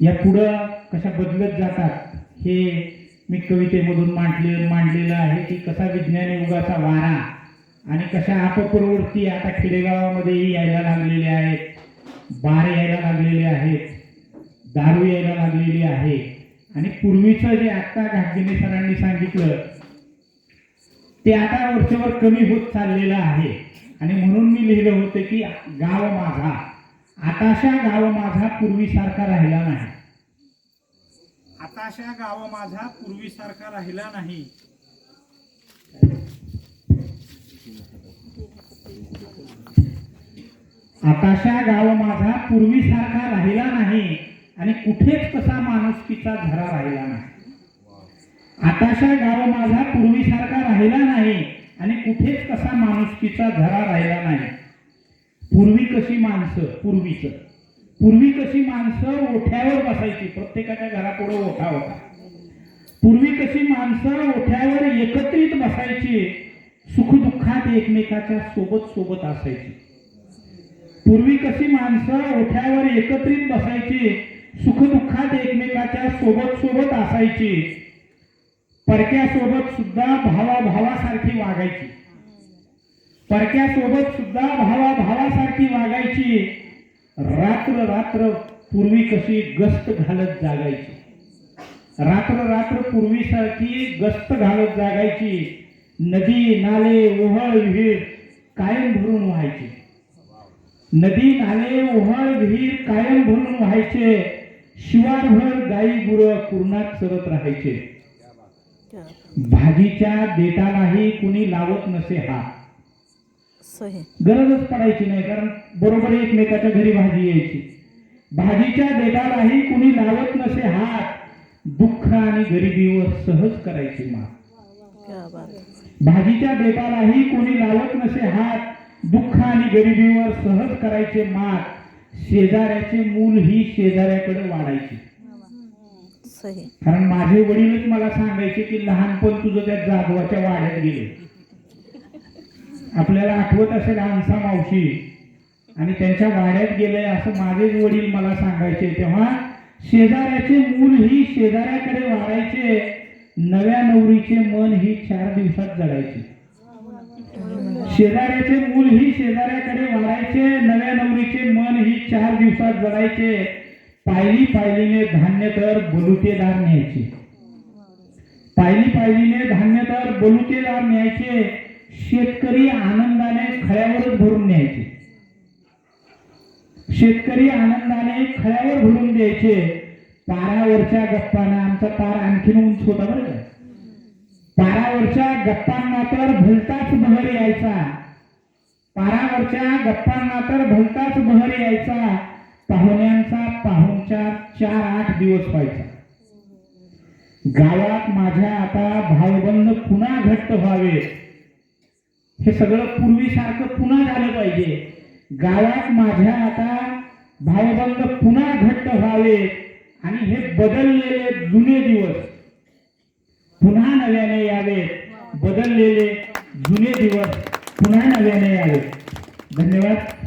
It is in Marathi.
या पुढं कशा बदलत जातात हे मी कवितेमधून मांडले मांडलेलं आहे की कसा विज्ञान युगाचा वारा आणि कशा अपप्रवृत्ती आता खेडेगावामध्येही यायला लागलेल्या आहेत बार यायला लागलेले आहेत दारू यायला लागलेली आहे. आणि पूर्वीचं जे आत्ता घाटगिने सरांनी सांगितलं ते आता वर्षभर कमी होत चाललेलं आहे. आणि म्हणून मी लिहिलं होतं की गाव माझा. आताशा गाव माझा पूर्वीसारखा राहिला नाही. आताशा गाव माझा पूर्वीसारखा राहिला नाही. आताशा गाव माझा पूर्वीसारखा राहिला नाही आणि कुठेच कसा माणुसकीचा झरा राहिला नाही. आताशा गाव माझा पूर्वीसारखा राहिला नाही आणि कुठेच कसा माणुसकीचा झरा राहिला नाही. पूर्वी कशी माणसं पूर्वीचं? पूर्वी कशी माणसं ओठ्यावर बसायची? प्रत्येकाच्या घरापुढे ओठा होता. पूर्वी कशी माणसं ओठ्यावर एकत्रित बसायची? सुखदुःखात एकमेकाच्या सोबत सोबत असायची. पूर्वी कशी माणसं ओठ्यावर एकत्रित बसायची? सुखदुःखात एकमेकाच्या सोबत सोबत असायची. परक्यासोबत सुद्धा भावाभावासारखी वागायची. परक्यासोबत सुद्धा भावा भावासारखी वागायची. रात्र रात्र पूर्वी कशी गस्त घालत जागायची. रात्र रात्र पूर्वीसारखी गस्त घालत जागायची. नदी नाले ओहळ विहीर कायम भरून व्हायची. नदी नाले ओहळ विहीर कायम भरून व्हायचे. शिवारभर गाई गुरं कुरणात चरत राहायचे. भाजीच्या देटालाही कुणी लावत नसे गरजच पडायची नाही कारण बरोबर एकमेकाच्या घरी भाजी यायची. भाजीच्या देटालाही कुणी लावत नसे हात दुःख आणि गरिबीवर सहज करायची मात. भाजीच्या देटालाही कोणी लावत नसे हात दुःख आणि गरिबीवर सहज करायचे मात शेजाऱ्याचे मूल ही शेजाऱ्याकडे वाढायची. कारण माझे वडीलच मला सांगायचे की लहानपण तुझं त्या जाधवाच्या वाड्यात गेले. आपल्याला आठवत असेल हंसा मावशी. आणि त्यांच्या वाड्यात गेले असं माझेच वडील मला सांगायचे तेव्हा शेजाऱ्याचे मूल ही शेजाऱ्याकडे वाढायचे नव्या नवरीचे मन ही चार दिवसात जगायचे शेजाऱ्याचे मूल ही शेजाऱ्याकडे वाढायचे नव्या नवरीचे मन ही चार दिवसात जगायचे पायली पायलीने धान्य तर बलुतेदार न्यायचे. पायली पायलीने धान्य तर बलुतेदार न्यायचे. शेतकरी आनंदाने खळ्यावरच भरून न्यायचे. शेतकरी आनंदाने खळ्यावर भरून द्यायचे. पारावरच्या गप्पांना आमचा पार आणखीन उंच होता बरं का. पारावरच्या गप्पांना तर भलताच बहर यायचा. पारावरच्या गप्पांना तर भलताच बहर यायचा. पाहुण्यांचा पाहुणचार चार आठ दिवस व्हायचा. गावात माझ्या आता भावबंध पुन्हा घट्ट व्हावे हे सगळं पूर्वीसारखं पुन्हा झालं पाहिजे. गावात माझ्या आता भावबंध पुन्हा घट्ट व्हावे आणि हे बदललेले जुने दिवस पुन्हा नव्याने यावे. बदललेले जुने दिवस पुन्हा नव्याने यावे. धन्यवाद.